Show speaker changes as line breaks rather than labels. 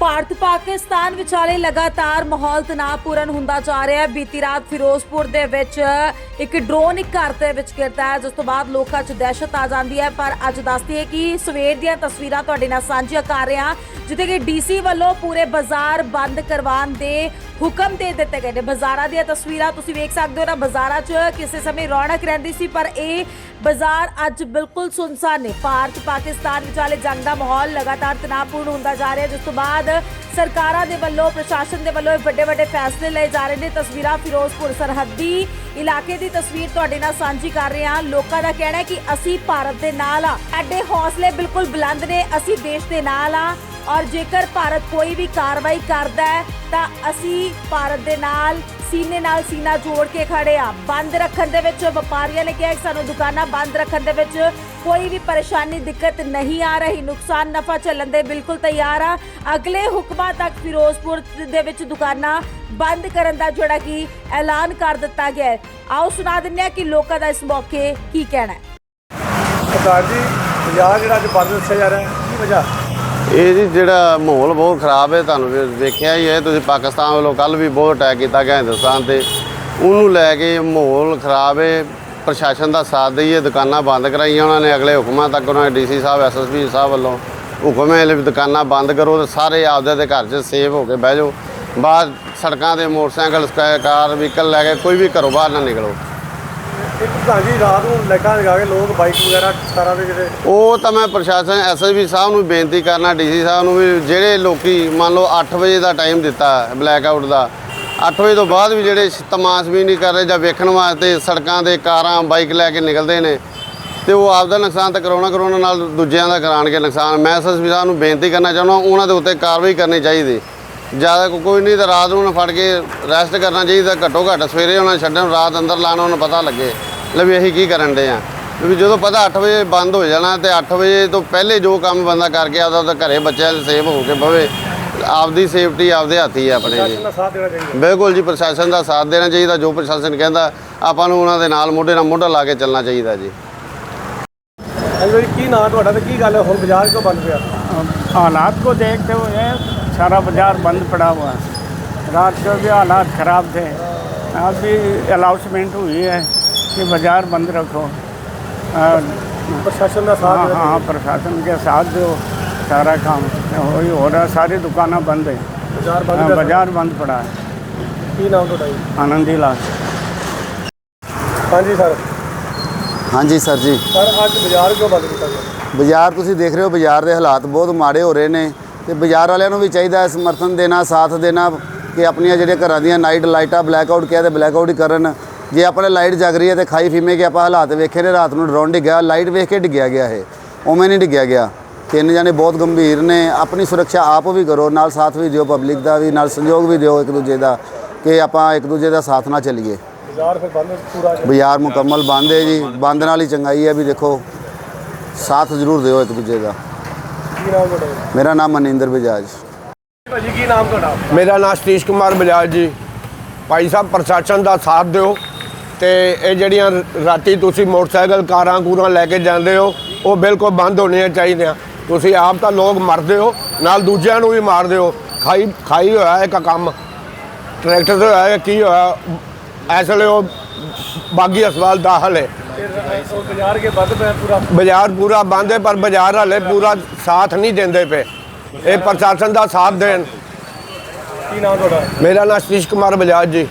ਭਾਰਤ ਪਾਕਿਸਤਾਨ ਵਿਚਾਲੇ ਲਗਾਤਾਰ ਮਾਹੌਲ ਤਣਾਅਪੂਰਨ ਹੁੰਦਾ ਜਾ ਰਿਹਾ ਹੈ। ਬੀਤੀ ਰਾਤ ਫਿਰੋਜ਼ਪੁਰ ਦੇ ਵਿੱਚ ਇੱਕ ਡਰੋਨ ਇੱਕ ਘਰ ਦੇ ਵਿੱਚ ਗਿਰਦਾ ਹੈ, ਜਿਸ ਤੋਂ ਬਾਅਦ ਲੋਕਾਂ 'ਚ ਦਹਿਸ਼ਤ ਆ ਜਾਂਦੀ ਹੈ। ਪਰ ਅੱਜ ਦੱਸਦੀ ਹੈ ਕਿ ਸਵੇਰ ਦੀਆਂ ਤਸਵੀਰਾਂ ਤੁਹਾਡੇ ਨਾਲ ਸਾਂਝੀਆਂ ਕਰ ਰਿਹਾ ਜਿੱਥੇ ਕਿ ਡੀਸੀ ਵੱਲੋਂ ਪੂਰੇ ਬਾਜ਼ਾਰ ਬੰਦ ਕਰਵਾਉਣ ਦੇ ਹੁਕਮ ਦੇ ਦਿੱਤੇ ਗਏ ਨੇ। ਬਾਜ਼ਾਰਾਂ ਦੀਆਂ ਤਸਵੀਰਾਂ ਤੁਸੀਂ ਵੇਖ ਸਕਦੇ ਹੋ ਨਾ। ਬਾਜ਼ਾਰਾਂ 'ਚ ਕਿਸੇ ਸਮੇਂ ਰੌਣਕ ਰਹਿੰਦੀ ਸੀ, ਪਰ ਇਹ ਬਾਜ਼ਾਰ ਅੱਜ ਬਿਲਕੁਲ ਸੁਨਸਾਨ ਨੇ। ਭਾਰਤ, ਪਾਕਿਸਤਾਨ ਵਿਚਾਲੇ ਜੰਗ ਦਾ ਮਾਹੌਲ ਲਗਾਤਾਰ ਤਣਾਅਪੂਰਨ ਹੁੰਦਾ ਜਾ ਰਿਹਾ ਜਿਸ ਤੋਂ ਬਾਅਦ ਸਰਕਾਰਾਂ ਦੇ ਵੱਲੋਂ, ਪ੍ਰਸ਼ਾਸਨ ਦੇ ਵੱਲੋਂ ਵੱਡੇ ਵੱਡੇ ਫੈਸਲੇ ਲਏ ਜਾ ਰਹੇ ਨੇ। ਤਸਵੀਰਾਂ ਫਿਰੋਜ਼ਪੁਰ, ਸਰਹੱਦੀ ਇਲਾਕੇ ਦੀ ਤਸਵੀਰ ਤੁਹਾਡੇ ਨਾਲ ਸਾਂਝੀ ਕਰ ਰਹੇ ਹਾਂ। ਲੋਕਾਂ ਦਾ ਕਹਿਣਾ ਹੈ ਕਿ ਅਸੀਂ ਭਾਰਤ ਦੇ ਨਾਲ ਆ ਸਾਡੇ ਹੌਸਲੇ ਬਿਲਕੁਲ ਬੁਲੰਦ ਨੇ। ਅਸੀਂ ਦੇਸ਼ ਦੇ ਨਾਲ ਆ ਔਰ ਜੇਕਰ ਭਾਰਤ ਕੋਈ ਵੀ ਕਾਰਵਾਈ ਕਰਦਾ ਹੈ, ਤਾਂ ਅਸੀਂ ਭਾਰਤ ਦੇ ਨਾਲ, ਸੀਨੇ ਨਾਲ ਸੀਨਾ ਜੋੜ ਕੇ ਖੜੇ ਆ ਬੰਦ ਰੱਖਣ ਦੇ ਵਿੱਚ ਵਪਾਰੀਆਂ ਨੇ ਕਿਹਾ ਕਿ ਸਾਨੂੰ ਦੁਕਾਨਾਂ ਬੰਦ ਰੱਖਣ ਦੇ ਵਿੱਚ ਕੋਈ ਵੀ ਪਰੇਸ਼ਾਨੀ, ਦਿੱਕਤ ਨਹੀਂ ਆ ਰਹੀ। ਨੁਕਸਾਨ ਨਫਾ ਚੱਲਣ ਦੇ ਬਿਲਕੁਲ ਤਿਆਰ ਆ ਅਗਲੇ ਹੁਕਮਾਂ ਤੱਕ ਫਿਰੋਜ਼ਪੁਰ ਦੇ ਵਿੱਚ ਦੁਕਾਨਾਂ ਬੰਦ ਕਰਨ ਦਾ ਜਿਹੜਾ ਕਿ ਐਲਾਨ ਕਰ ਦਿੱਤਾ ਗਿਆ ਆਓ ਸੁਣਾ ਦਿੰਦੇ ਹਾਂ ਕਿ ਲੋਕਾਂ ਦਾ ਇਸ ਮੌਕੇ ਕੀ ਕਹਿਣਾ ਹੈ।
ਸਰਦਾਰ ਜੀ ਬਾਜ਼ਾਰ ਜਿਹੜਾ ਅੱਜ ਬੰਦ ਦੱਸਿਆ ਜਾ ਰਿਹਾ ਹੈ, ਕੀ ਵਜ੍ਹਾ?
ਇਹ ਜੀ ਜਿਹੜਾ ਮਾਹੌਲ ਬਹੁਤ ਖਰਾਬ ਹੈ, ਤੁਹਾਨੂੰ ਦੇਖਿਆ ਹੀ ਹੈ, ਤੁਸੀਂ ਪਾਕਿਸਤਾਨ ਵੱਲੋਂ ਕੱਲ ਵੀ ਬਹੁਤ ਅਟੈਕ ਕੀਤਾ ਗਿਆ ਹਿੰਦੁਸਤਾਨ ਤੇ। ਉਹਨੂੰ ਲੈ ਕੇ ਮਾਹੌਲ ਖਰਾਬ ਹੈ, ਪ੍ਰਸ਼ਾਸਨ ਦਾ ਸਾਥ ਦਈਏ, ਦੁਕਾਨਾਂ ਬੰਦ ਕਰਾਈਆਂ ਉਹਨਾਂ ਨੇ, ਅਗਲੇ ਹੁਕਮਾਂ ਤੱਕ ਉਹਨਾਂ ਨੇ ਡੀਸੀ ਸਾਹਿਬ ਐਸਐਸਪੀ ਸਾਹਿਬ ਵੱਲੋਂ ਹੁਕਮ ਹੈ, ਵੀ ਦੁਕਾਨਾਂ ਬੰਦ ਕਰੋ ਤੇ ਸਾਰੇ ਆਪਦੇ ਦੇ ਘਰ 'ਚ ਸੇਫ ਹੋ ਕੇ ਬਹਿ ਜਾਓ। ਬਾਹਰ ਸੜਕਾਂ ਤੇ ਮੋਟਰਸਾਈਕਲ ਕਾਰ, ਵਹੀਕਲ ਲੈ ਕੇ ਕੋਈ ਵੀ ਘਰੋਂ ਬਾਹਰ ਨਾ ਨਿਕਲੋ।
ਇੱਕ ਤਾਂ ਜੀ ਰਾਤ ਨੂੰ ਲਾਈਟਾਂ ਲਗਾ ਕੇ ਲੋਕ ਬਾਈਕ ਵਗੈਰਾ ਕਾਰਾਂ ਦੇ ਜਿਹੜੇ
ਉਹ ਤਾਂ ਮੈਂ ਪ੍ਰਸ਼ਾਸਨ ਐਸਐਸਪੀ ਸਾਹਿਬ ਨੂੰ ਬੇਨਤੀ ਕਰਨਾ ਡੀਸੀ ਸਾਹਿਬ ਨੂੰ ਵੀ, ਜਿਹੜੇ ਲੋਕੀ ਮੰਨ ਲਓ 8 ਵਜੇ ਦਾ ਟਾਈਮ ਦਿੱਤਾ ਬਲੈਕ ਆਊਟ ਦਾ 8 ਵਜੇ ਤੋਂ ਬਾਅਦ ਵੀ ਜਿਹੜੇ ਤਮਾਸ਼ ਵੀ ਨਹੀਂ ਕਰ ਰਹੇ ਜਾਂ ਵੇਖਣ ਵਾਸਤੇ ਸੜਕਾਂ ਦੇ ਕਾਰਾਂ, ਬਾਈਕ ਲੈ ਕੇ ਨਿਕਲਦੇ ਨੇ, ਤੇ ਉਹ ਆਪਦਾ ਨੁਕਸਾਨ ਤਾਂ ਕਰਾਉਣਾ ਕਰਾਉਣਾ ਨਾਲ ਦੂਜਿਆਂ ਦਾ ਕਰਾਉਣਗੇ ਨੁਕਸਾਨ। ਮੈਂ ਐਸਐਸਪੀ ਸਾਹਿਬ ਨੂੰ ਬੇਨਤੀ ਕਰਨਾ ਚਾਹੁੰਦਾ, ਉਹਨਾਂ ਦੇ ਉੱਤੇ ਕਾਰਵਾਈ ਕਰਨੀ ਚਾਹੀਦੀ। ਜ਼ਿਆਦਾ ਕੋਈ ਨਹੀਂ ਤਾਂ ਰਾਤ ਨੂੰ ਫੜ ਕੇ ਰੈਸਟ ਕਰਨਾ ਚਾਹੀਦਾ ਘੱਟੋ ਘੱਟ ਸਵੇਰੇ ਉਹਨਾਂ ਨੂੰ ਛੱਡਣ, ਰਾਤ ਅੰਦਰ ਲਾਣਾ ਉਹਨਾਂ ਪਤਾ ਲੱਗੇ। ਲੈ ਵੀ ਅਸੀਂ ਕੀ ਕਰਨ ਦੇ ਆ ਵੀ ਜਦੋਂ ਪਤਾ 8 ਵਜੇ ਬੰਦ ਹੋ ਜਾਣਾ ਤੇ 8 ਵਜੇ ਤੋਂ ਪਹਿਲੇ ਜੋ ਕੰਮ ਬੰਦਾ ਕਰਕੇ ਆਦਾ ਤਾਂ ਘਰੇ ਬੱਚਿਆਂ ਦੇ ਸੇਫ ਹੋ ਕੇ ਬਵੇ ਆਪਦੀ ਸੇਫਟੀ ਆਪਦੇ ਹੱਥ ਹੀ ਹੈ ਆਪਣੇ ਜੀ
ਪ੍ਰਸ਼ਾਸਨ ਦਾ ਸਾਥ ਦੇਣਾ ਚਾਹੀਦਾ
ਬਿਲਕੁਲ ਜੀ ਪ੍ਰਸ਼ਾਸਨ ਦਾ ਸਾਥ ਦੇਣਾ ਚਾਹੀਦਾ ਜੋ ਪ੍ਰਸ਼ਾਸਨ ਕਹਿੰਦਾ ਆਪਾਂ ਨੂੰ ਉਹਨਾਂ ਦੇ ਨਾਲ ਮੋਢੇ ਨਾਲ ਮੋਢਾ ਲਾ ਕੇ ਚੱਲਣਾ ਚਾਹੀਦਾ ਜੀ
ਹਾਂਜੀ ਜੀ ਕੀ ਨਾਂ ਤੁਹਾਡਾ ਤੇ ਕੀ ਗੱਲ ਹੈ ਹੁਣ ਬਾਜ਼ਾਰ ਕਿਉਂ ਬੰਦ ਪਿਆ
हालात को देखते हुए सारा बाजार बंद पड़ा हुआ है रात को भी हालात ख़राब थे अभी अनाउंसमेंट हुई है कि बाजार बंद रखो और
ਪ੍ਰਸ਼ਾਸਨ ਦਾ ਸਾਥ
हाँ
ਦੇਣਾ
हाँ प्रशासन के साथ जो सारा काम हो ही हो रहा है सारी दुकानें बंद है
ਬਾਜ਼ਾਰ ਬੰਦ
हाँ,
ਪਿਆ
बाजार बंद पड़ा है
ਕੀ ਨਾਮ ਤੁਹਾਡਾ ਜੀ
आनंदी लाल
ਹਾਂਜੀ ਸਰ
ਹਾਂਜੀ ਸਰ ਜੀ
ਸਰ ਅੱਜ ਬਾਜ਼ਾਰ ਕਿਉਂ ਬੰਦ ਕੀਤਾ ਗਿਆ
ਬਾਜ਼ਾਰ ਤੁਸੀਂ ਦੇਖ ਰਹੇ ਹੋ ਬਾਜ਼ਾਰ ਦੇ ਹਾਲਾਤ ਬਹੁਤ ਮਾੜੇ ਹੋ ਰਹੇ ਨੇ ਤੇ ਬਾਜ਼ਾਰ ਵਾਲਿਆਂ ਨੂੰ ਵੀ ਚਾਹੀਦਾ ਹੈ ਸਮਰਥਨ ਦੇਣਾ ਸਾਥ ਦੇਣਾ ਕਿ ਆਪਣੀਆਂ ਜਿਹੜੀਆਂ ਘਰਾਂ ਦੀਆਂ ਨਾਈਟ ਲਾਈਟਾਂ ਬਲੈਕ ਆਊਟ ਕਿਹਾ ਤੇ ਬਲੈਕ ਆਊਟ ਹੀ ਕਰਨ ਜੇ ਆਪਣੇ ਲਾਈਟ ਜਗ ਰਹੀ ਹੈ ਤੇ ਖਾਈ ਫੀਮੇ ਕੇ ਆਪਾਂ ਹਾਲਾਤ ਵੇਖੇ ਨੇ ਰਾਤ ਨੂੰ ਡਰੋਨ ਡਿੱਗਿਆ ਲਾਈਟ ਵੇਖ ਕੇ ਡਿੱਗਿਆ ਗਿਆ ਇਹ। ਉਵੇਂ ਨਹੀਂ ਡਿੱਗਿਆ ਗਿਆ। ਤਿੰਨ ਜਾਨੇ ਬਹੁਤ ਗੰਭੀਰ ਨੇ। ਆਪਣੀ ਸੁਰੱਖਿਆ ਆਪ ਵੀ ਕਰੋ ਨਾਲ ਸਾਥ ਵੀ ਦਿਓ ਪਬਲਿਕ ਦਾ ਵੀ ਨਾਲ ਸੰਯੋਗ ਵੀ ਦਿਓ ਇੱਕ ਦੂਜੇ ਦਾ ਕਿ ਆਪਾਂ ਇੱਕ ਦੂਜੇ ਦਾ ਸਾਥ ਨਾਲ ਚੱਲੀਏ।
ਬਾਜ਼ਾਰ ਫਿਰ ਬੰਦ ਪੂਰਾ ਹੈ।
ਬਾਜ਼ਾਰ ਮੁਕੰਮਲ ਬੰਦ ਹੈ ਜੀ। ਬੰਦ ਨਾਲ ਹੀ ਚੰਗਾਈ ਹੈ ਵੀ ਦੇਖੋ ਸਾਥ ਜ਼ਰੂਰ ਦਿਓ ਇੱਕ ਦੂਜੇ ਦਾ? ਮੇਰਾ ਨਾਮ ਮਨਿੰਦਰ ਬਜਾਜ।
ਭਾਜੀ ਕੀ ਨਾਮ ਤੁਹਾਡਾ?
ਮੇਰਾ ਨਾਮ ਸਤੀਸ਼ ਕੁਮਾਰ ਬਜਾਜ ਜੀ। ਭਾਈ ਸਾਹਿਬ ਪ੍ਰਸ਼ਾਸਨ ਦਾ ਸਾਥ ਦਿਓ। ਤੇ ਇਹ ਜਿਹੜੀਆਂ ਰਾਤੀ ਤੁਸੀਂ ਮੋਟਰਸਾਈਕਲ ਕਾਰਾਂ ਕੂਰਾਂ ਲੈ ਕੇ ਜਾਂਦੇ ਹੋ ਉਹ ਬਿਲਕੁਲ ਬੰਦ ਹੋਣੀਆਂ ਚਾਹੀਦੀਆਂ। ਤੁਸੀਂ ਆਪ ਤਾਂ ਲੋਕ ਮਰਦੇ ਹੋ ਨਾਲ ਦੂਜਿਆਂ ਨੂੰ ਵੀ ਮਾਰਦੇ ਹੋ। ਖਾਈ ਖਾਈ ਹੋਇਆ ਇੱਕ ਕੰਮ ਟਰੈਕਟਰ ਤੇ ਹੋਇਆ ਕੀ ਹੋਇਆ ਇਸ ਵੇਲੇ ਉਹ ਬਾਗੀ ਹਸਪਤਾਲ ਦਾਖਲ ਹੈ।
ਬਾਜ਼ਾਰ ਕੇ ਬੰਦ ਪਿਆ ਪੂਰਾ?
ਬਾਜ਼ਾਰ ਪੂਰਾ ਬੰਦ ਹੈ ਪਰ ਬਾਜ਼ਾਰ ਹਾਲੇ ਪੂਰਾ ਸਾਥ ਨਹੀਂ ਦਿੰਦੇ ਪਏ। ਇਹ ਪ੍ਰਸ਼ਾਸਨ ਦਾ ਸਾਥ ਦੇਣ।
ਕੀ ਨਾਮ ਤੁਹਾਡਾ?
ਮੇਰਾ ਨਾਮ ਸਤੀਸ਼ ਕੁਮਾਰ ਬਜਾਜ ਜੀ।